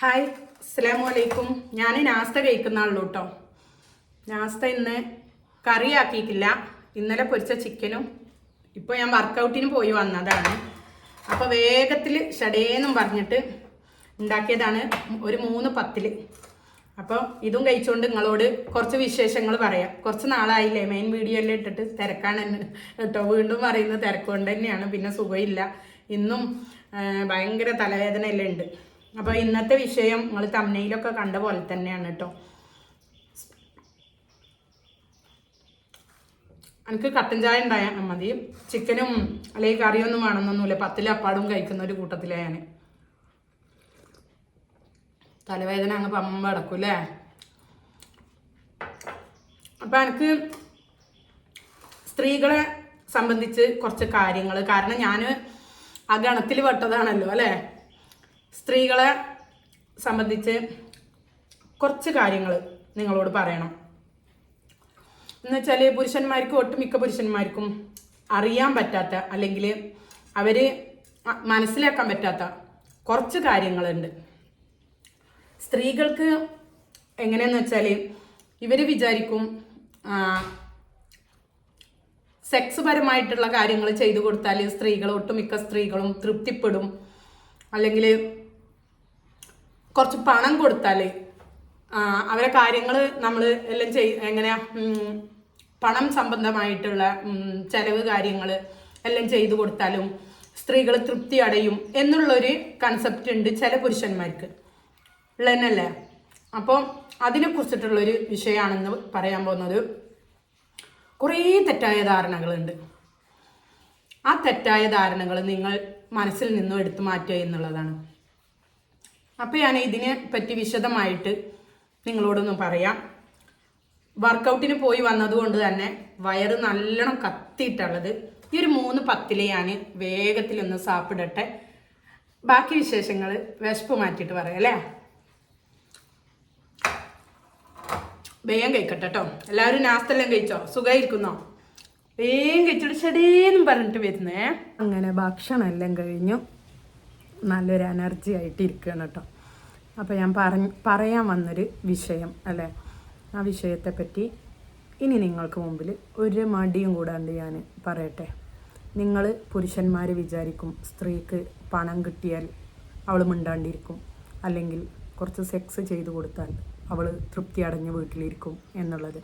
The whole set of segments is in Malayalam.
ഹായ് അസ്സലാമു അലൈക്കും ഞാൻ നാസ്ത കഴിക്കുന്ന ആളു കേട്ടോ നാസ്ത ഇന്ന് കറിയാക്കിയിട്ടില്ല. ഇന്നലെ പൊരിച്ച ചിക്കനും ഇപ്പോൾ ഞാൻ വർക്കൗട്ടിന് പോയി വന്നതാണ്. അപ്പോൾ വേഗത്തിൽ ഷടേന്നും പറഞ്ഞിട്ട് ഉണ്ടാക്കിയതാണ് ഒരു മൂന്ന് പത്തിൽ അപ്പോൾ ഇതും കഴിച്ചുകൊണ്ട് നിങ്ങളോട് കുറച്ച് വിശേഷങ്ങൾ പറയാം. കുറച്ച് നാളായില്ലേ മെയിൻ വീഡിയോയിൽ ഇട്ടിട്ട് തിരക്കാണ് കേട്ടോ വീണ്ടും പറയുന്നത് തിരക്കുകൊണ്ട് തന്നെയാണ് പിന്നെ സുഖമില്ല. ഇന്നും ഭയങ്കര തലവേദന എല്ലാം ഉണ്ട്. അപ്പോൾ ഇന്നത്തെ വിഷയം നിങ്ങൾ തമ്മനയിലൊക്കെ കണ്ട പോലെ തന്നെയാണ് കേട്ടോ. എനിക്ക് കട്ടൻ ചായ ഉണ്ടായാൽ മതി. ചിക്കനും അല്ലെങ്കിൽ കറിയൊന്നും വേണമെന്നൊന്നുമില്ല. പത്തിലും അപ്പാടും കഴിക്കുന്ന ഒരു കൂട്ടത്തിലാണ് ഞാൻ തലവേദന അങ്ങ് പമ്പ അടക്കും അല്ലേ അപ്പം എനിക്ക് സ്ത്രീകളെ സംബന്ധിച്ച് കുറച്ച് കാര്യങ്ങൾ കാരണം ഞാൻ ആ ഗണത്തിൽ പെട്ടതാണല്ലോ അല്ലേ സ്ത്രീകളെ സംബന്ധിച്ച് കുറച്ച് കാര്യങ്ങൾ നിങ്ങളോട് പറയണം. എന്ന് വെച്ചാൽ പുരുഷന്മാർക്കും ഒട്ടുമിക്ക പുരുഷന്മാർക്കും അറിയാൻ പറ്റാത്ത അല്ലെങ്കിൽ അവർ മനസ്സിലാക്കാൻ പറ്റാത്ത കുറച്ച് കാര്യങ്ങളുണ്ട്. സ്ത്രീകൾക്ക് എങ്ങനെയെന്ന് വെച്ചാൽ ഇവർ വിചാരിക്കും സെക്സ് പരമായിട്ടുള്ള കാര്യങ്ങൾ ചെയ്തു കൊടുത്താൽ സ്ത്രീകൾ ഒട്ടുമിക്ക സ്ത്രീകളും തൃപ്തിപ്പെടും. അല്ലെങ്കിൽ കുറച്ച് പണം കൊടുത്താൽ അവരെ കാര്യങ്ങൾ നമ്മൾ എല്ലാം ചെയ് എങ്ങനെയാ പണം സംബന്ധമായിട്ടുള്ള ചെലവ് കാര്യങ്ങൾ എല്ലാം ചെയ്തു കൊടുത്താലും സ്ത്രീകൾ തൃപ്തി അടയും എന്നുള്ളൊരു കൺസെപ്റ്റ് ഉണ്ട് ചില പുരുഷന്മാർക്ക്. ഉള്ളതന്നല്ലേ അപ്പോൾ അതിനെക്കുറിച്ചിട്ടുള്ളൊരു വിഷയമാണെന്ന് പറയാൻ പോകുന്നത് കുറേ തെറ്റായ ധാരണകളുണ്ട്. ആ തെറ്റായ ധാരണകൾ നിങ്ങൾ മനസ്സിൽ നിന്നും എടുത്തു മാറ്റുക എന്നുള്ളതാണ്. അപ്പോൾ ഞാൻ ഇതിനെ പറ്റി വിശദമായിട്ട് നിങ്ങളോടൊന്ന് പറയാം. വർക്കൗട്ടിന് പോയി വന്നതുകൊണ്ട് തന്നെ വയറ് നല്ലോണം കത്തിയിട്ടുള്ളത് ഈ ഒരു മൂന്ന് പത്തിലെ ഞാൻ വേഗത്തിലൊന്ന് സാപ്പിടട്ടെ. ബാക്കി വിശേഷങ്ങൾ വിശപ്പ് മാറ്റിയിട്ട് പറയാം അല്ലേ? വേഗം കഴിക്കട്ടെ കേട്ടോ എല്ലാവരും നാസ്തെല്ലാം കഴിച്ചോ? സുഖമായിരിക്കുന്നോ വേഗം കഴിച്ചിട്ട് ചെടിയെന്നും പറഞ്ഞിട്ട് വരുന്നേ. അങ്ങനെ ഭക്ഷണം എല്ലാം കഴിഞ്ഞു. നല്ലൊരു എനർജി ആയിട്ട് ഇരിക്കുകയാണ് കേട്ടോ. അപ്പോൾ ഞാൻ പറഞ്ഞ് പറയാൻ വന്നൊരു വിഷയം അല്ലേ? ആ വിഷയത്തെ പറ്റി ഇനി നിങ്ങൾക്ക് മുമ്പിൽ ഒരു മടിയും കൂടാണ്ട് ഞാൻ പറയട്ടെ. നിങ്ങൾ പുരുഷന്മാർ വിചാരിക്കും സ്ത്രീക്ക് പണം കിട്ടിയാൽ അവൾ മിണ്ടാണ്ടിരിക്കും. അല്ലെങ്കിൽ കുറച്ച് സെക്സ് ചെയ്തു കൊടുത്താൽ അവൾ തൃപ്തി അടഞ്ഞ് വീട്ടിലിരിക്കും എന്നുള്ളത്.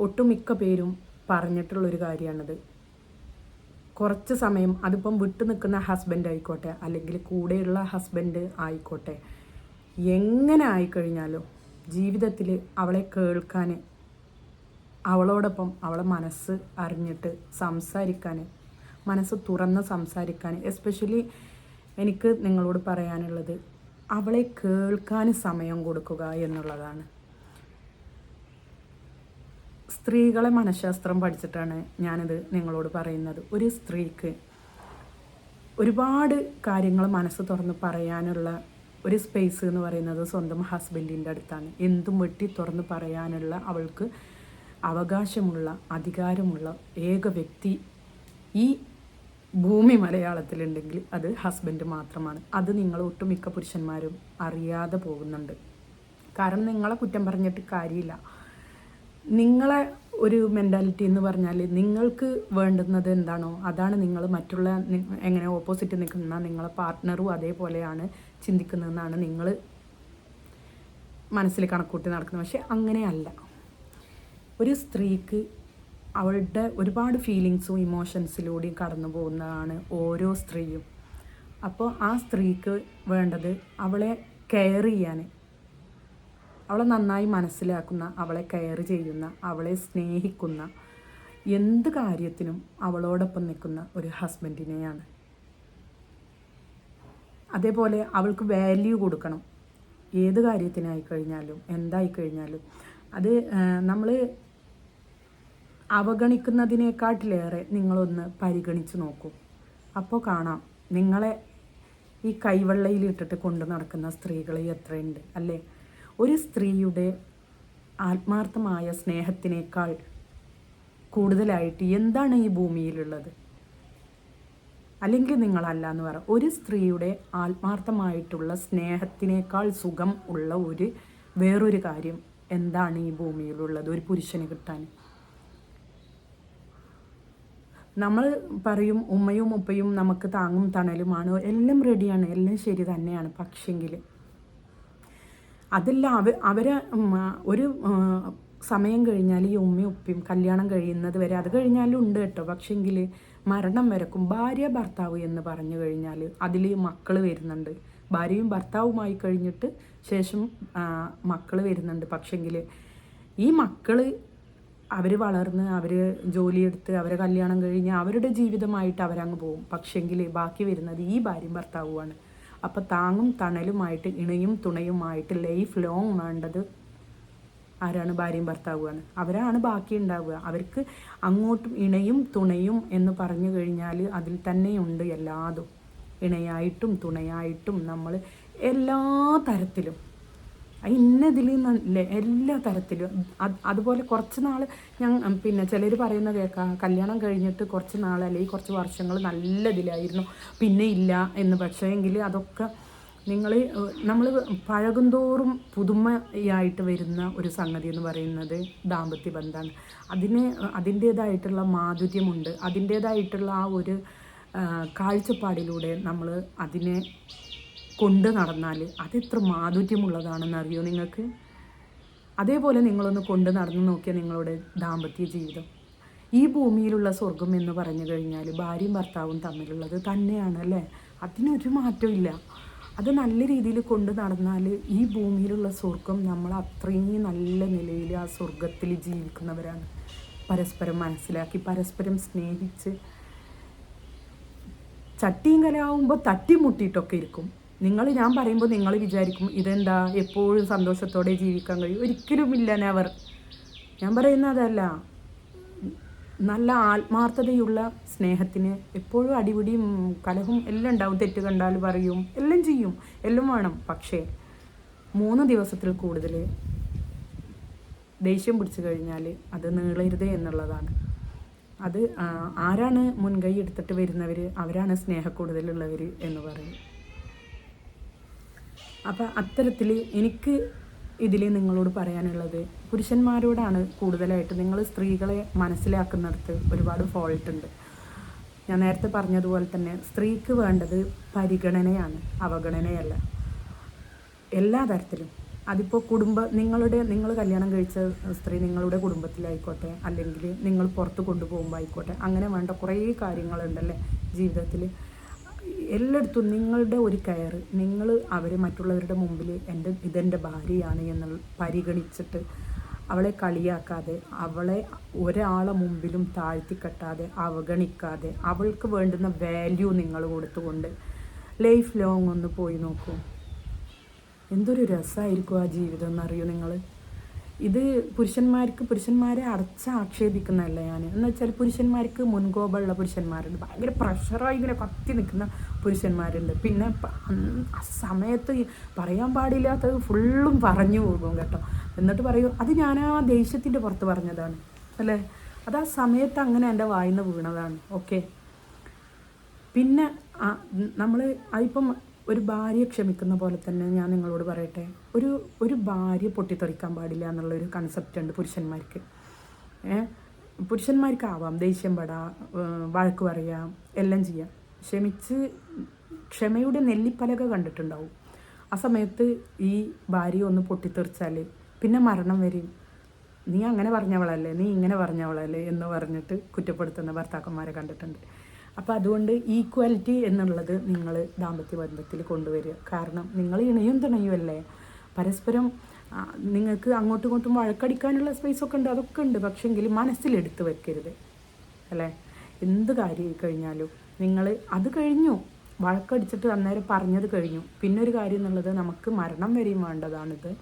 ഒട്ടുമിക്ക പേരും പറഞ്ഞിട്ടുള്ളൊരു കാര്യമാണത്. കുറച്ച് സമയം അതിപ്പം വിട്ടു നിൽക്കുന്ന ഹസ്ബൻഡ് ആയിക്കോട്ടെ അല്ലെങ്കിൽ കൂടെയുള്ള ഹസ്ബൻഡ് ആയിക്കോട്ടെ എങ്ങനെ ആയിക്കഴിഞ്ഞാലും ജീവിതത്തിൽ അവളെ കേൾക്കാൻ അവളോടൊപ്പം അവളെ മനസ്സ് അറിഞ്ഞിട്ട് സംസാരിക്കാൻ മനസ്സ് തുറന്ന് സംസാരിക്കാൻ എസ്പെഷ്യലി എനിക്ക് നിങ്ങളോട് പറയാനുള്ളത് അവളെ കേൾക്കാൻ സമയം കൊടുക്കുക എന്നുള്ളതാണ്. സ്ത്രീകളെ മനഃശാസ്ത്രം പഠിച്ചിട്ടാണ് ഞാനിത് നിങ്ങളോട് പറയുന്നത്. ഒരു സ്ത്രീക്ക് ഒരുപാട് കാര്യങ്ങൾ മനസ്സ് തുറന്ന് പറയാനുള്ള ഒരു സ്പേസ് എന്ന് പറയുന്നത് സ്വന്തം ഹസ്ബൻഡിന്റെ അടുത്താണ്. എന്തും വെട്ടി തുറന്ന് പറയാനുള്ള അവൾക്ക് അവകാശമുള്ള അധികാരമുള്ള ഏക വ്യക്തി ഈ ഭൂമി മലയാളത്തിലുണ്ടെങ്കിൽ അത് ഹസ്ബൻഡ് മാത്രമാണ്. അത് നിങ്ങൾ ഒട്ടുമിക്ക പുരുഷന്മാരും അറിയാതെ പോകുന്നുണ്ട്. കാരണം നിങ്ങളെ കുറ്റം പറഞ്ഞിട്ട് കാര്യമില്ല. നിങ്ങളെ ഒരു മെന്റാലിറ്റി എന്ന് പറഞ്ഞാൽ നിങ്ങൾക്ക് വേണ്ടുന്നത് എന്താണോ അതാണ് നിങ്ങൾ മറ്റുള്ള എങ്ങനെ ഓപ്പോസിറ്റ് നിൽക്കുന്ന നിങ്ങളെ പാർട്ട്ണറും അതേപോലെയാണ് ചിന്തിക്കുന്നതെന്നാണ് നിങ്ങൾ മനസ്സിൽ കണക്കൂട്ടി നടക്കുന്നത്. പക്ഷെ അങ്ങനെയല്ല. ഒരു സ്ത്രീക്ക് അവളുടെ ഒരുപാട് ഫീലിങ്സും ഇമോഷൻസിലൂടെയും കടന്നു പോകുന്നതാണ് ഓരോ സ്ത്രീയും. അപ്പോൾ ആ സ്ത്രീക്ക് വേണ്ടത് അവളെ കെയർ ചെയ്യാൻ അവളെ നന്നായി മനസ്സിലാക്കുന്ന അവളെ കെയർ ചെയ്യുന്ന അവളെ സ്നേഹിക്കുന്ന എന്ത് കാര്യത്തിനും അവളോടൊപ്പം നിൽക്കുന്ന ഒരു ഹസ്ബൻഡിനെയാണ് അതേപോലെ അവൾക്ക് വാല്യൂ കൊടുക്കണം. ഏത് കാര്യത്തിനായി കഴിഞ്ഞാലും എന്തായി കഴിഞ്ഞാലും. അത് നമ്മൾ അവഗണിക്കുന്നതിനേക്കാട്ടിലേറെ നിങ്ങളൊന്ന് പരിഗണിച്ച് നോക്കൂ. അപ്പോൾ കാണാം നിങ്ങളെ ഈ കൈവെള്ളയിൽ ഇട്ടിട്ട് കൊണ്ടു നടക്കുന്ന സ്ത്രീകൾ എത്രയുണ്ട് അല്ലേ? ഒരു സ്ത്രീയുടെ ആത്മാർത്ഥമായ സ്നേഹത്തിനേക്കാൾ കൂടുതലായിട്ട് എന്താണ് ഈ ഭൂമിയിലുള്ളത്? അല്ലെങ്കിൽ നിങ്ങളല്ല എന്ന് പറ ഒരു സ്ത്രീയുടെ ആത്മാർത്ഥമായിട്ടുള്ള സ്നേഹത്തിനേക്കാൾ സുഖം ഉള്ള ഒരു വേറൊരു കാര്യം എന്താണ് ഈ ഭൂമിയിലുള്ളത്? ഒരു പുരുഷന് കിട്ടാൻ. നമ്മൾ പറയും ഉമ്മയും ഉപ്പയും നമുക്ക് താങ്ങും തണലുമാണ്. എല്ലാം റെഡിയാണ് എല്ലാം ശരി തന്നെയാണ്. പക്ഷെങ്കിൽ അതല്ല അവ അവരെ ഒരു സമയം കഴിഞ്ഞാൽ ഈ ഉമ്മയും ഉപ്പയും കല്യാണം കഴിയുന്നത് വരെ അത് കഴിഞ്ഞാലും ഉണ്ട് കേട്ടോ. പക്ഷെങ്കിൽ മരണം വരക്കും. ഭാര്യ ഭർത്താവ് എന്ന് പറഞ്ഞു കഴിഞ്ഞാൽ അതിൽ മക്കൾ വരുന്നുണ്ട്. ഭാര്യയും ഭർത്താവുമായി കഴിഞ്ഞിട്ട് ശേഷം മക്കൾ വരുന്നുണ്ട്. പക്ഷെങ്കിൽ ഈ മക്കൾ അവർ വളർന്ന് അവർ ജോലിയെടുത്ത് അവരെ കല്യാണം കഴിഞ്ഞ് അവരുടെ ജീവിതമായിട്ട് അവരങ്ങ് പോകും. പക്ഷെങ്കിൽ ബാക്കി വരുന്നത് ഈ ഭാര്യയും ഭർത്താവുമാണ്. അപ്പം താങ്ങും തണലുമായിട്ട് ഇണയും തുണയുമായിട്ട് ലൈഫ് ലോങ് വേണ്ടത് ആരാണ് ഭാര്യയും ഭർത്താവുമാണ്. അവരാണ് ബാക്കി ഉണ്ടാവുക. അവർക്ക് അങ്ങോട്ടും ഇണയും തുണയും എന്ന് പറഞ്ഞു കഴിഞ്ഞാൽ അതിൽ തന്നെയുണ്ട് എല്ലാതും. ഇണയായിട്ടും തുണയായിട്ടും നമ്മൾ എല്ലാ തരത്തിലും ഇന്നതിൽ നിന്നല്ലേ എല്ലാ തരത്തിലും. അതുപോലെ കുറച്ച് നാൾ ഞാൻ പിന്നെ ചിലർ പറയുന്ന കേൾക്കാം കല്യാണം കഴിഞ്ഞിട്ട് കുറച്ച് നാൾ അല്ലെങ്കിൽ കുറച്ച് വർഷങ്ങൾ നല്ല ഇതിലായിരുന്നു. പിന്നെ ഇല്ല എന്ന്. പക്ഷേ എങ്കിൽ അതൊക്കെ നിങ്ങൾ നമ്മൾ പഴകുന്തോറും പുതുമയായിട്ട് വരുന്ന ഒരു സംഗതി എന്ന് പറയുന്നത് ദാമ്പത്യ ബന്ധമാണ്. അതിന് അതിന്റേതായിട്ടുള്ള മാധുര്യമുണ്ട്. അതിന്റേതായിട്ടുള്ള ആ ഒരു കാഴ്ചപ്പാടിലൂടെ നമ്മൾ അതിനെ കൊണ്ട് നടന്നാൽ അതെത്ര മാധുര്യമുള്ളതാണെന്ന് അറിയോ നിങ്ങൾക്ക്? അതേപോലെ നിങ്ങളൊന്ന് കൊണ്ട് നടന്നു നോക്കിയാൽ നിങ്ങളുടെ ദാമ്പത്യ ജീവിതം. ഈ ഭൂമിയിലുള്ള സ്വർഗം എന്ന് പറഞ്ഞു കഴിഞ്ഞാൽ ഭാര്യയും ഭർത്താവും തമ്മിലുള്ളത് തന്നെയാണ് അല്ലേ? അതിനൊരു മാറ്റമില്ല അത് നല്ല രീതിയിൽ കൊണ്ട് നടന്നാൽ ഈ ഭൂമിയിലുള്ള സ്വർഗം നമ്മൾ അത്രയും നല്ല നിലയിൽ ആ സ്വർഗത്തിൽ ജീവിക്കുന്നവരാണ്. പരസ്പരം മനസ്സിലാക്കി പരസ്പരം സ്നേഹിച്ച്. ചട്ടിയും കലാവുമ്പോൾ തട്ടിമുട്ടിയിട്ടൊക്കെ ഇരിക്കും. നിങ്ങൾ ഞാൻ പറയുമ്പോൾ നിങ്ങൾ വിചാരിക്കും ഇതെന്താ? എപ്പോഴും സന്തോഷത്തോടെ ജീവിക്കാൻ കഴിയും. ഒരിക്കലും ഇല്ല നെവർ ഞാൻ പറയുന്നത് അതല്ല. നല്ല ആത്മാർത്ഥതയുള്ള സ്നേഹത്തിന് എപ്പോഴും അടിപിടിയും കലഹവും എല്ലാം ഉണ്ടാവും. തെറ്റ് കണ്ടാൽ പറയും. എല്ലാം ചെയ്യും. എല്ലാം വേണം. പക്ഷേ മൂന്ന് ദിവസത്തിൽ കൂടുതൽ ദേഷ്യം പിടിച്ചു കഴിഞ്ഞാൽ അത് നീളരുത് എന്നുള്ളതാണ്. അത് ആരാണ് മുൻകൈ എടുത്തിട്ട് വരുന്നവർ അവരാണ് സ്നേഹക്കൂടുതലുള്ളവർ എന്ന് പറയും. അപ്പം അത്തരത്തിൽ എനിക്ക് ഇതിൽ നിങ്ങളോട് പറയാനുള്ളത് പുരുഷന്മാരോടാണ് കൂടുതലായിട്ട് നിങ്ങൾ സ്ത്രീകളെ മനസ്സിലാക്കുന്നിടത്ത് ഒരുപാട് ഫോൾട്ട് ഉണ്ട്. ഞാൻ നേരത്തെ പറഞ്ഞതുപോലെ തന്നെ സ്ത്രീക്ക് വേണ്ടത് പരിഗണനയാണ് അവഗണനയല്ല. എല്ലാ തരത്തിലും. അതിപ്പോൾ കുടുംബ നിങ്ങളുടെ നിങ്ങൾ കല്യാണം കഴിച്ച സ്ത്രീ നിങ്ങളുടെ കുടുംബത്തിലായിക്കോട്ടെ അല്ലെങ്കിൽ നിങ്ങൾ പുറത്ത് കൊണ്ടുപോകുമ്പോൾ ആയിക്കോട്ടെ അങ്ങനെ വേണ്ട കുറേ കാര്യങ്ങളുണ്ടല്ലേ ജീവിതത്തിൽ എല്ലായിടത്തും നിങ്ങളുടെ ഒരു കെയർ നിങ്ങൾ അവർ മറ്റുള്ളവരുടെ മുമ്പിൽ എന്റെ ഇതെന്റെ ഭാര്യയാണ് എന്ന് പരിഗണിച്ചിട്ട് അവളെ കളിയാക്കാതെ അവളെ ഒരാളെ മുമ്പിലും താഴ്ത്തിക്കെട്ടാതെ അവഗണിക്കാതെ അവൾക്ക് വേണ്ടുന്ന വാല്യൂ നിങ്ങൾ കൊടുത്തുകൊണ്ട് ലൈഫ് ലോങ് ഒന്ന് പോയി നോക്കൂ. എന്തൊരു രസമായിരിക്കും ആ ജീവിതം എന്നറിയോ നിങ്ങൾ? ഇത് പുരുഷന്മാർക്ക് പുരുഷന്മാരെ അടച്ച് ആക്ഷേപിക്കുന്നതല്ല ഞാൻ എന്ന് വെച്ചാൽ പുരുഷന്മാർക്ക് മുൻകോപമുള്ള പുരുഷന്മാരുണ്ട്. ഭയങ്കര പ്രഷറായി ഇങ്ങനെ കത്തി നിൽക്കുന്ന പുരുഷന്മാരുണ്ട്. പിന്നെ ആ സമയത്ത് പറയാൻ പാടില്ലാത്തത് ഫുള്ളും പറഞ്ഞു പോകും കേട്ടോ. എന്നിട്ട് പറയും അത് ഞാൻ ആ ദേഷ്യത്തിന്റെ പുറത്ത് പറഞ്ഞതാണ്. അല്ലേ? അത് ആ സമയത്ത് അങ്ങനെ എന്റെ വായിന്ന് വീണതാണ്. ഓക്കെ? പിന്നെ നമ്മൾ അതിപ്പം ഒരു ഭാര്യ ക്ഷമിക്കുന്ന പോലെ തന്നെ ഞാൻ നിങ്ങളോട് പറയട്ടെ. ഒരു ഒരു ഭാര്യ പൊട്ടിത്തെറിക്കാൻ പാടില്ല എന്നുള്ളൊരു കൺസെപ്റ്റ് ഉണ്ട് പുരുഷന്മാർക്ക്. പുരുഷന്മാർക്കാവാം ദേഷ്യം പെടാം വഴക്ക് പറയാം എല്ലാം ചെയ്യാം. ക്ഷമിച്ച് ക്ഷമയുടെ നെല്ലിപ്പലക കണ്ടിട്ടുണ്ടാവും. ആ സമയത്ത് ഈ ഭാര്യ ഒന്ന് പൊട്ടിത്തെറിച്ചാൽ പിന്നെ മരണം വരും നീ അങ്ങനെ പറഞ്ഞവളല്ലേ നീ ഇങ്ങനെ പറഞ്ഞവളല്ലേ എന്ന് പറഞ്ഞിട്ട് കുറ്റപ്പെടുത്തുന്ന ഭർത്താക്കന്മാരെ കണ്ടിട്ടുണ്ട്. അപ്പോൾ അതുകൊണ്ട് ഈക്വാലിറ്റി എന്നുള്ളത് നിങ്ങൾ ദാമ്പത്യ ബന്ധത്തിൽ കൊണ്ടുവരിക. കാരണം നിങ്ങൾ ഇണയും തുണയുമല്ലേ പരസ്പരം നിങ്ങൾക്ക് അങ്ങോട്ടും ഇങ്ങോട്ടും വഴക്കടിക്കാനുള്ള സ്പേസൊക്കെ ഉണ്ട് അതൊക്കെ ഉണ്ട്. പക്ഷെങ്കിൽ മനസ്സിലെടുത്ത് വെക്കരുത്. അല്ലേ? എന്ത് കാര്യം കഴിഞ്ഞാലും നിങ്ങൾ അത് കഴിഞ്ഞു. വഴക്കടിച്ചിട്ട് അന്നേരം പറഞ്ഞത് കഴിഞ്ഞു. പിന്നെ ഒരു കാര്യം എന്നുള്ളത് നമുക്ക് മരണം വരെയും വേണ്ടതാണിത്.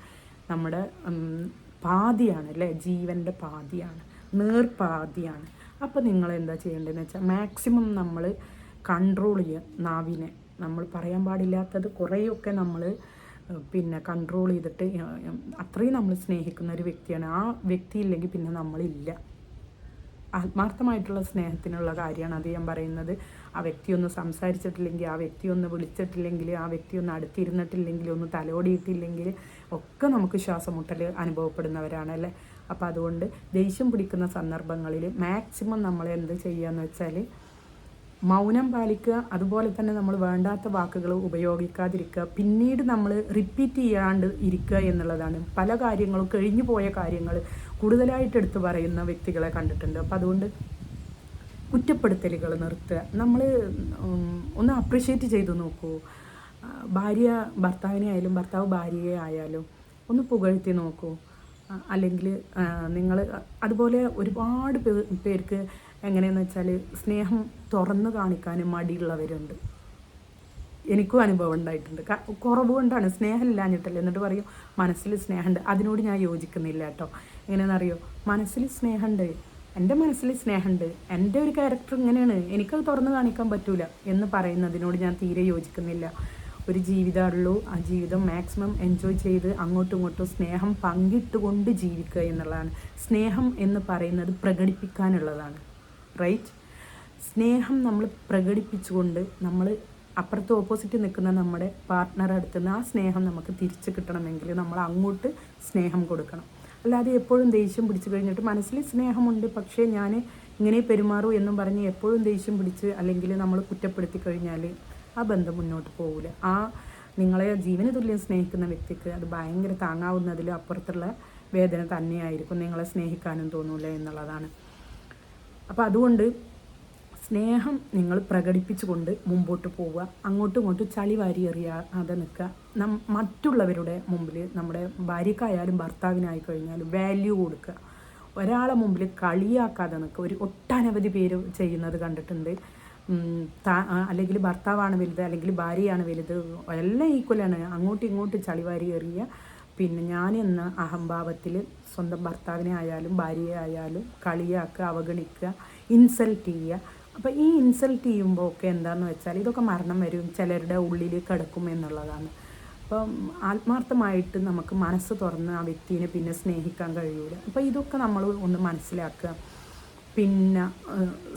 നമ്മുടെ പാതിയാണ് അല്ലേ? ജീവന്റെ പാതിയാണ്. നേർപാതിയാണ്. അപ്പോൾ നിങ്ങൾ എന്താ ചെയ്യേണ്ടതെന്ന് വെച്ചാൽ മാക്സിമം നമ്മൾ കൺട്രോൾ ചെയ്യുക നാവിനെ. നമ്മൾ പറയാൻ പാടില്ലാത്തത് കുറേയൊക്കെ നമ്മൾ പിന്നെ കൺട്രോൾ ചെയ്തിട്ട് അത്രയും നമ്മൾ സ്നേഹിക്കുന്ന ഒരു വ്യക്തിയാണ്. ആ വ്യക്തി ഇല്ലെങ്കിൽ പിന്നെ നമ്മളില്ല. ആത്മാർത്ഥമായിട്ടുള്ള സ്നേഹത്തിനുള്ള കാര്യമാണ് അത് ഞാൻ പറയുന്നത്. ആ വ്യക്തി ഒന്ന് സംസാരിച്ചിട്ടില്ലെങ്കിൽ ആ വ്യക്തി ഒന്ന് വിളിച്ചിട്ടില്ലെങ്കിൽ ആ വ്യക്തി ഒന്ന് അടുത്തിരുന്നിട്ടില്ലെങ്കിൽ ഒന്ന് തലോടിയിട്ടില്ലെങ്കിൽ ഒക്കെ നമുക്ക് ശ്വാസമുട്ടൽ അനുഭവപ്പെടുന്നവരാണ് അല്ലേ? അപ്പോൾ അതുകൊണ്ട് ദേഷ്യം പിടിക്കുന്ന സന്ദർഭങ്ങളിൽ മാക്സിമം നമ്മൾ എന്ത് ചെയ്യുകയെന്ന് വെച്ചാൽ മൗനം പാലിക്കുക അതുപോലെ തന്നെ നമ്മൾ വേണ്ടാത്ത വാക്കുകൾ ഉപയോഗിക്കാതിരിക്കുക പിന്നീട് നമ്മൾ റിപ്പീറ്റ് ചെയ്യാണ്ട് ഇരിക്കുക എന്നുള്ളതാണ്. പല കാര്യങ്ങളും കഴിഞ്ഞു പോയ കാര്യങ്ങൾ കൂടുതലായിട്ട് എടുത്തു പറയുന്ന വ്യക്തികളെ കണ്ടിട്ടുണ്ട്. അപ്പോൾ അതുകൊണ്ട് കുറ്റപ്പെടുത്തലുകൾ നിർത്തുക. നമ്മൾ ഒന്ന് അപ്രിഷ്യേറ്റ് ചെയ്തു നോക്കൂ. ഭാര്യ ഭർത്താവിനെ ആയാലും ഭർത്താവ് ഭാര്യയെ ആയാലും ഒന്ന് പുകഴ്ത്തി നോക്കൂ. അല്ലെങ്കിൽ നിങ്ങൾ അതുപോലെ ഒരുപാട് പേർക്ക് എങ്ങനെയെന്ന് വെച്ചാൽ സ്നേഹം തുറന്നു കാണിക്കാനും മടിയുള്ളവരുണ്ട്. എനിക്കും അനുഭവം ഉണ്ടായിട്ടുണ്ട്. കുറവ് കൊണ്ടാണ് സ്നേഹം ഇല്ലാഞ്ഞിട്ടല്ല? എന്നിട്ട് പറയും മനസ്സിൽ സ്നേഹമുണ്ട്. അതിനോട് ഞാൻ യോജിക്കുന്നില്ല കേട്ടോ. എങ്ങനെയാണെന്നറിയോ മനസ്സിൽ സ്നേഹമുണ്ട്. എന്റെ മനസ്സിൽ സ്നേഹമുണ്ട്. എന്റെ ഒരു ക്യാരക്ടർ ഇങ്ങനെയാണ്. എനിക്കത് തുറന്നു കാണിക്കാൻ പറ്റൂല എന്ന് പറയുന്നതിനോട് ഞാൻ തീരെ യോജിക്കുന്നില്ല. ഒരു ജീവിതമുള്ളൂ ആ ജീവിതം മാക്സിമം എൻജോയ് ചെയ്ത് അങ്ങോട്ടും ഇങ്ങോട്ടും സ്നേഹം പങ്കിട്ടുകൊണ്ട് ജീവിക്കുക എന്നുള്ളതാണ്. സ്നേഹം എന്ന് പറയുന്നത് പ്രകടിപ്പിക്കാനുള്ളതാണ്. റൈറ്റ് സ്നേഹം നമ്മൾ പ്രകടിപ്പിച്ചുകൊണ്ട് നമ്മൾ അപ്പുറത്ത് ഓപ്പോസിറ്റ് നിൽക്കുന്ന നമ്മുടെ പാർട്ട്ണറെ അടുത്ത് നിന്ന് ആ സ്നേഹം നമുക്ക് തിരിച്ചു കിട്ടണമെങ്കിൽ നമ്മൾ അങ്ങോട്ട് സ്നേഹം കൊടുക്കണം. അല്ലാതെ എപ്പോഴും ദേഷ്യം പിടിച്ചു കഴിഞ്ഞിട്ട് മനസ്സിൽ സ്നേഹമുണ്ട് പക്ഷേ ഞാൻ ഇങ്ങനെ പെരുമാറൂ എന്നും പറഞ്ഞ് എപ്പോഴും ദേഷ്യം പിടിച്ച് അല്ലെങ്കിൽ നമ്മൾ കുറ്റപ്പെടുത്തി കഴിഞ്ഞാൽ ആ ബന്ധം മുന്നോട്ട് പോകില്ല ആ നിങ്ങളെ ജീവന തുല്യം സ്നേഹിക്കുന്ന വ്യക്തിക്ക് അത് ഭയങ്കര താങ്ങാവുന്നതിലും അപ്പുറത്തുള്ള വേദന തന്നെയായിരിക്കും നിങ്ങളെ സ്നേഹിക്കാനും തോന്നൂല എന്നുള്ളതാണ്. അപ്പോൾ അതുകൊണ്ട് സ്നേഹം നിങ്ങൾ പ്രകടിപ്പിച്ചുകൊണ്ട് മുമ്പോട്ട് പോവുക. അങ്ങോട്ടും ഇങ്ങോട്ടും ചളി വാരി എറിയാതെ നിൽക്കുക. നം മറ്റുള്ളവരുടെ മുമ്പിൽ നമ്മുടെ ഭാര്യക്കായാലും ഭർത്താവിനായി കഴിഞ്ഞാലും വാല്യൂ കൊടുക്കുക. ഒരാളെ മുമ്പിൽ കളിയാക്കാതെ നിൽക്കുക. ഒരു ഒട്ടനവധി പേര് ചെയ്യുന്നത് കണ്ടിട്ടുണ്ട്. അല്ലെങ്കിൽ ഭർത്താവാണ് വലുത് അല്ലെങ്കിൽ ഭാര്യയാണ് വലുത് എല്ലാം ഈക്വലാണ് അങ്ങോട്ടും ഇങ്ങോട്ടും ചളിവാരി എറിയ. പിന്നെ ഞാൻ എന്ന അഹംഭാവത്തിൽ സ്വന്തം ഭർത്താവിനെ ആയാലും ഭാര്യയെ ആയാലും കളിയാക്കുക അവഗണിക്കുക ഇൻസൾട്ട് ചെയ്യുക. അപ്പോൾ ഈ ഇൻസൾട്ട് ചെയ്യുമ്പോൾ ഒക്കെ എന്താണെന്ന് വെച്ചാൽ ഇതൊക്കെ മരണം വരും ചിലരുടെ ഉള്ളിൽ കിടക്കും എന്നുള്ളതാണ്. അപ്പം ആത്മാർത്ഥമായിട്ട് നമുക്ക് മനസ്സ് തുറന്ന് ആ വ്യക്തിനെ പിന്നെ സ്നേഹിക്കാൻ കഴിയൂല. അപ്പോൾ ഇതൊക്കെ നമ്മൾ ഒന്ന് മനസ്സിലാക്കുക. പിന്നെ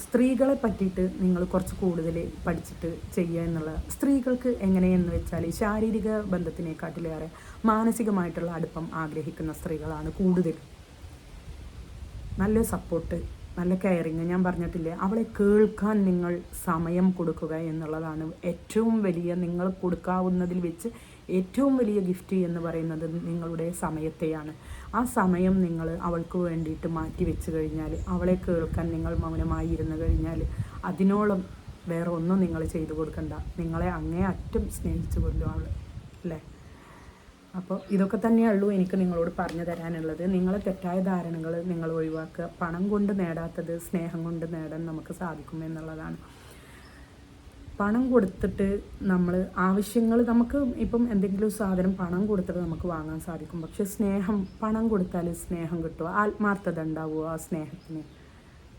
സ്ത്രീകളെ പറ്റിയിട്ട് നിങ്ങൾ കുറച്ച് കൂടുതൽ പഠിച്ചിട്ട് ചെയ്യുക എന്നുള്ള സ്ത്രീകൾക്ക് എങ്ങനെയെന്ന് വെച്ചാൽ ശാരീരിക ബന്ധത്തിനെക്കാട്ടിലേറെ മാനസികമായിട്ടുള്ള അടുപ്പം ആഗ്രഹിക്കുന്ന സ്ത്രീകളാണ് കൂടുതൽ. നല്ല സപ്പോർട്ട് നല്ല കെയറിങ് ഞാൻ പറഞ്ഞിട്ടില്ലേ അവളെ കേൾക്കാൻ നിങ്ങൾ സമയം കൊടുക്കുക എന്നുള്ളതാണ് ഏറ്റവും വലിയ നിങ്ങൾ കൊടുക്കാവുന്നതിൽ വെച്ച് ഏറ്റവും വലിയ ഗിഫ്റ്റ് എന്ന് പറയുന്നത് നിങ്ങളുടെ സമയത്തെയാണ്. ആ സമയം നിങ്ങൾ അവൾക്ക് വേണ്ടിയിട്ട് മാറ്റി വെച്ച് കഴിഞ്ഞാൽ അവളെ കേൾക്കാൻ നിങ്ങൾ മൗനമായി ഇരുന്ന് കഴിഞ്ഞാൽ അതിനോളം വേറെ ഒന്നും നിങ്ങൾ ചെയ്തു കൊടുക്കണ്ട. നിങ്ങളെ അങ്ങേ അറ്റം സ്നേഹിച്ചു കൊല്ലും അവൾ അല്ലേ? അപ്പോൾ ഇതൊക്കെ തന്നെയുള്ളൂ എനിക്ക് നിങ്ങളോട് പറഞ്ഞു തരാനുള്ളത്. നിങ്ങളെ തെറ്റായ ധാരണകൾ നിങ്ങൾ ഒഴിവാക്കുക. പണം കൊണ്ട് നേടാത്തത് സ്നേഹം കൊണ്ട് നേടാൻ നമുക്ക് സാധിക്കും എന്നുള്ളതാണ്. പണം കൊടുത്തിട്ട് നമ്മൾ ആവശ്യങ്ങൾ നമുക്ക് ഇപ്പം എന്തെങ്കിലും സാധനം പണം കൊടുത്തിട്ട് നമുക്ക് വാങ്ങാൻ സാധിക്കും. പക്ഷെ സ്നേഹം പണം കൊടുത്താൽ സ്നേഹം കിട്ടുമോ ആത്മാർത്ഥത ഉണ്ടാവുമോ ആ സ്നേഹത്തിന്?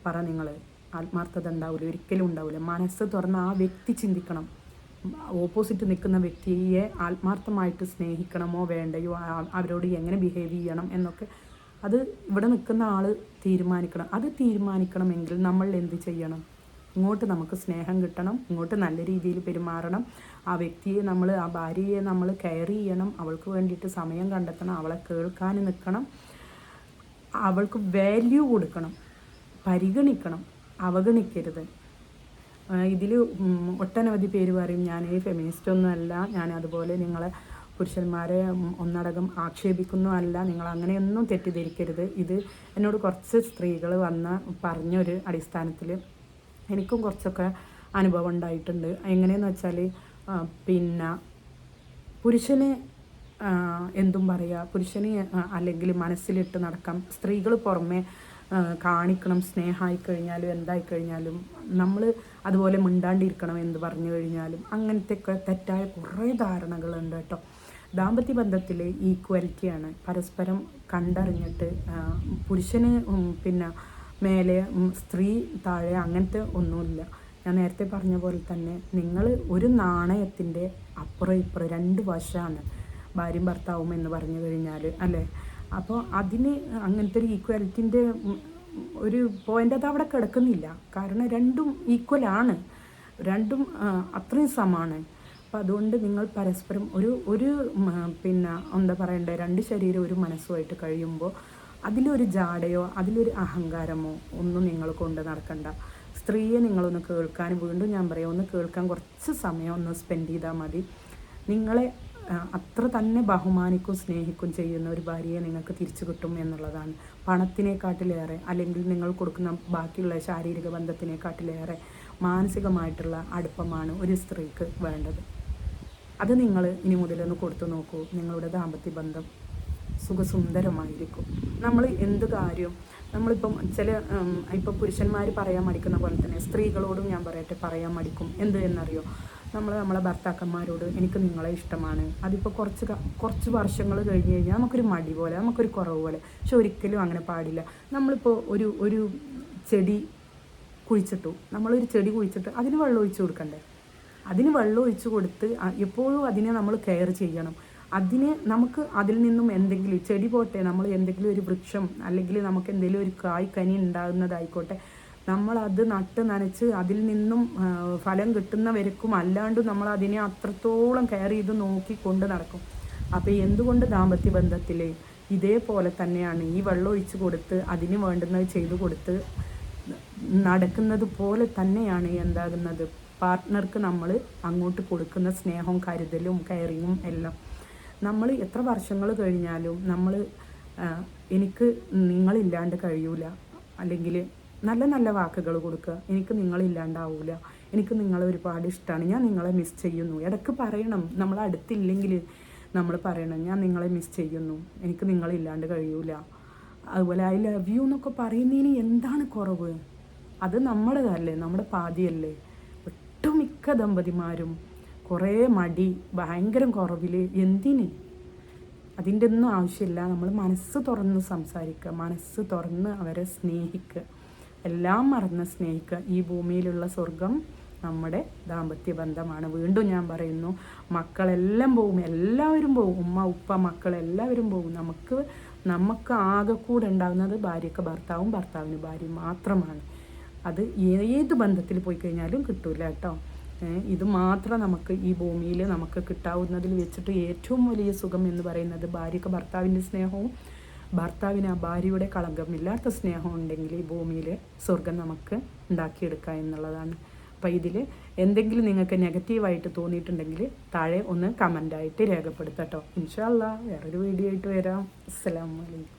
പറ നിങ്ങൾ ആത്മാർത്ഥത ഉണ്ടാവില്ല ഒരിക്കലും ഉണ്ടാവില്ല മനസ്സ് തുറന്ന് ആ വ്യക്തി ചിന്തിക്കണം. ഓപ്പോസിറ്റ് നിൽക്കുന്ന വ്യക്തിയെ ആത്മാർത്ഥമായിട്ട് സ്നേഹിക്കണമോ വേണ്ടയോ? അവരോട് എങ്ങനെ ബിഹേവ് ചെയ്യണം എന്നൊക്കെ അത് ഇവിടെ നിൽക്കുന്ന ആൾ തീരുമാനിക്കണം. അത് തീരുമാനിക്കണമെങ്കിൽ നമ്മൾ എന്ത് ചെയ്യണം? ഇങ്ങോട്ട് നമുക്ക് സ്നേഹം കിട്ടണം ഇങ്ങോട്ട് നല്ല രീതിയിൽ പെരുമാറണം. ആ വ്യക്തിയെ നമ്മൾ ആ ഭാര്യയെ നമ്മൾ കെയർ ചെയ്യണം അവൾക്ക് വേണ്ടിയിട്ട് സമയം കണ്ടെത്തണം അവളെ കേൾക്കാൻ നിൽക്കണം അവൾക്ക് വാല്യൂ കൊടുക്കണം പരിഗണിക്കണം അവഗണിക്കരുത്. ഇതിൽ ഒട്ടനവധി പേര് പറയും ഞാൻ ഈ ഫെമിനിസ്റ്റ് ഒന്നും അല്ല ഞാൻ അതുപോലെ നിങ്ങളെ പുരുഷന്മാരെ ആക്ഷേപിക്കുന്നു അല്ല നിങ്ങൾ അങ്ങനെയൊന്നും തെറ്റിദ്ധരിക്കരുത്. ഇത് എന്നോട് കുറച്ച് സ്ത്രീകൾ വന്ന പറഞ്ഞൊരു അടിസ്ഥാനത്തിൽ എനിക്കും കുറച്ചൊക്കെ അനുഭവം ഉണ്ടായിട്ടുണ്ട്. എങ്ങനെയെന്ന് വെച്ചാൽ പിന്നെ പുരുഷന് എന്തും പറയുക പുരുഷന് അല്ലെങ്കിൽ മനസ്സിലിട്ട് നടക്കാം. സ്ത്രീകൾ പുറമേ കാണിക്കണം സ്നേഹമായി കഴിഞ്ഞാലും എന്തായി കഴിഞ്ഞാലും നമ്മൾ അതുപോലെ മിണ്ടാണ്ടിരിക്കണം എന്ന് പറഞ്ഞു കഴിഞ്ഞാലും അങ്ങനത്തെൊക്കെ തെറ്റായ കുറേ ധാരണകളുണ്ട് കേട്ടോ. ദാമ്പത്യ ബന്ധത്തിൽ ഈക്വാലിറ്റിയാണ്. പരസ്പരം കണ്ടറിഞ്ഞിട്ട് പുരുഷന് പിന്നെ മേലെ സ്ത്രീ താഴെ അങ്ങനത്തെ ഒന്നുമില്ല. ഞാൻ നേരത്തെ പറഞ്ഞ പോലെ തന്നെ നിങ്ങൾ ഒരു നാണയത്തിന്റെ അപ്പുറം ഇപ്പുറം രണ്ട് വശമാണ്. ഭാര്യയും ഭർത്താവും എന്ന് പറഞ്ഞു കഴിഞ്ഞാൽ അല്ലേ? അപ്പോൾ അതിന് അങ്ങനത്തെ ഒരു ഈക്വാലിറ്റിന്റെ ഒരു പോയിന്റ് അത് അവിടെ കിടക്കുന്നില്ല. കാരണം രണ്ടും ഈക്വലാണ് രണ്ടും അത്രയും സമാണ്. അപ്പം അതുകൊണ്ട് നിങ്ങൾ പരസ്പരം ഒരു ഒരു പിന്നെ എന്താ പറയണ്ടേ? രണ്ട് ശരീരം ഒരു മനസ്സുമായിട്ട് കഴിയുമ്പോൾ അതിലൊരു ജാടയോ അതിലൊരു അഹങ്കാരമോ ഒന്നും നിങ്ങൾ കൊണ്ട് നടക്കണ്ട. സ്ത്രീയെ നിങ്ങളൊന്ന് കേൾക്കാൻ വീണ്ടും ഞാൻ പറയാം ഒന്ന് കേൾക്കാൻ കുറച്ച് സമയം ഒന്ന് സ്പെൻഡ് ചെയ്താൽ മതി. നിങ്ങളെ അത്ര തന്നെ ബഹുമാനിക്കും സ്നേഹിക്കും ചെയ്യുന്ന ഒരു ഭാര്യയെ നിങ്ങൾക്ക് തിരിച്ചു കിട്ടും എന്നുള്ളതാണ്. പണത്തിനെക്കാട്ടിലേറെ അല്ലെങ്കിൽ നിങ്ങൾ കൊടുക്കുന്ന ബാക്കിയുള്ള ശാരീരിക ബന്ധത്തിനെക്കാട്ടിലേറെ മാനസികമായിട്ടുള്ള അടുപ്പമാണ് ഒരു സ്ത്രീക്ക് വേണ്ടത്. അത് നിങ്ങൾ ഇനി മുതലൊന്ന് കൊടുത്തു നോക്കൂ. നിങ്ങളുടെ ദാമ്പത്യ ബന്ധം സുഖസുന്ദരമായിരിക്കും. നമ്മൾ എന്ത് കാര്യം നമ്മളിപ്പം ചില ഇപ്പം പുരുഷന്മാർ പറയാൻ മടിക്കുന്ന പോലെ തന്നെ സ്ത്രീകളോടും ഞാൻ പറയട്ടെ പറയാൻ മടിക്കും. എന്ത് എന്നറിയോ? നമ്മൾ നമ്മളെ ഭർത്താക്കന്മാരോട് എനിക്ക് നിങ്ങളെ ഇഷ്ടമാണ്. അതിപ്പോൾ കുറച്ച് കുറച്ച് വർഷങ്ങൾ കഴിഞ്ഞ് കഴിഞ്ഞാൽ നമുക്കൊരു മടി പോലെ നമുക്കൊരു കുറവ് പോലെ. പക്ഷെ ഒരിക്കലും അങ്ങനെ പാടില്ല. നമ്മളിപ്പോൾ ഒരു ഒരു ചെടി കുഴിച്ചിട്ടു. നമ്മളൊരു ചെടി കുഴിച്ചിട്ട് അതിന് വെള്ളം ഒഴിച്ചു കൊടുക്കണ്ടേ? അതിന് വെള്ളം ഒഴിച്ചു കൊടുത്ത് എപ്പോഴും അതിനെ നമ്മൾ കെയർ ചെയ്യണം. അതിന് നമുക്ക് അതിൽ നിന്നും എന്തെങ്കിലും ചെടി പോട്ടെ നമ്മൾ എന്തെങ്കിലും ഒരു വൃക്ഷം അല്ലെങ്കിൽ നമുക്ക് എന്തെങ്കിലും ഒരു കായ് കനി ഉണ്ടാകുന്നതായിക്കോട്ടെ നമ്മളത് നട്ട് നനച്ച് അതിൽ നിന്നും ഫലം കിട്ടുന്നവർക്കും അല്ലാണ്ട് നമ്മൾ അതിനെ അത്രത്തോളം കെയർ ചെയ്ത് നോക്കി കൊണ്ട് നടക്കും. അപ്പോൾ എന്തുകൊണ്ട് ദാമ്പത്യ ബന്ധത്തിൽ ഇതേപോലെ തന്നെയാണ് ഈ വെള്ളം ഒഴിച്ച് കൊടുത്ത് അതിന് വേണ്ടുന്നത് ചെയ്തു കൊടുത്ത് നടക്കുന്നത് പോലെ തന്നെയാണ് എന്താകുന്നത്? പാർട്ട്ണർക്ക് നമ്മൾ അങ്ങോട്ട് കൊടുക്കുന്ന സ്നേഹവും കരുതലും കെയറിങ്ങും എല്ലാം. നമ്മൾ എത്ര വർഷങ്ങൾ കഴിഞ്ഞാലും നമ്മൾ എനിക്ക് നിങ്ങളില്ലാണ്ട് കഴിയൂല. അല്ലെങ്കിൽ നല്ല നല്ല വാക്കുകൾ കൊടുക്കുക. എനിക്ക് നിങ്ങളില്ലാണ്ടാവൂല. എനിക്ക് നിങ്ങളെ ഒരുപാട് ഇഷ്ടമാണ് ഞാൻ നിങ്ങളെ മിസ് ചെയ്യുന്നു. ഇടയ്ക്ക് പറയണം. നമ്മൾ അടുത്തില്ലെങ്കിൽ നമ്മൾ പറയണം. ഞാൻ നിങ്ങളെ മിസ് ചെയ്യുന്നു. എനിക്ക് നിങ്ങളില്ലാണ്ട് കഴിയൂല. അതുപോലെ ഐ ലവ് യു എന്നൊക്കെ പറയുന്നതിന് എന്താണ് കുറവ്? അത് നമ്മുടേതല്ലേ. നമ്മുടെ പാതിയല്ലേ. ഒട്ടുമിക്ക ദമ്പതിമാരും കുറേ മടി ഭയങ്കര കുറവിൽ എന്തിന്? അതിന്റെ ഒന്നും ആവശ്യമില്ല. നമ്മൾ മനസ്സ് തുറന്ന് സംസാരിക്കുക മനസ്സ് തുറന്ന് അവരെ സ്നേഹിക്കുക എല്ലാം മറന്ന് സ്നേഹിക്കുക. ഈ ഭൂമിയിലുള്ള സ്വർഗം നമ്മുടെ ദാമ്പത്യ ബന്ധമാണ്. വീണ്ടും ഞാൻ പറയുന്നു മക്കളെല്ലാം പോകും എല്ലാവരും പോകും ഉമ്മ ഉപ്പ മക്കൾ എല്ലാവരും പോകും നമുക്ക് നമുക്ക് ആകെ കൂടെ ഉണ്ടാകുന്നത് ഭാര്യയ്ക്ക് ഭർത്താവും ഭർത്താവിന് ഭാര്യയും മാത്രമാണ്. അത് ഏത് ബന്ധത്തിൽ പോയി കഴിഞ്ഞാലും കിട്ടൂല കേട്ടോ. ഇത് മാത്രം നമുക്ക് ഈ ഭൂമിയിൽ നമുക്ക് കിട്ടാവുന്നതിൽ വെച്ചിട്ട് ഏറ്റവും വലിയ സുഖം എന്ന് പറയുന്നത് ഭാര്യയ്ക്ക് ഭർത്താവിന്റെ സ്നേഹവും ഭർത്താവിന് ആ ഭാര്യയുടെ കളങ്കമില്ലാത്ത സ്നേഹം ഉണ്ടെങ്കിൽ ഈ ഭൂമിയിൽ സ്വർഗം നമുക്ക് ഉണ്ടാക്കിയെടുക്കുക എന്നുള്ളതാണ്. അപ്പോൾ ഇതിൽ എന്തെങ്കിലും നിങ്ങൾക്ക് നെഗറ്റീവായിട്ട് തോന്നിയിട്ടുണ്ടെങ്കിൽ താഴെ ഒന്ന് കമന്റായിട്ട് രേഖപ്പെടുത്തട്ടോ. ഇൻഷാല്ല വേറൊരു വീഡിയോ ആയിട്ട് വരാം. അസ്സാം അലൈക്കും.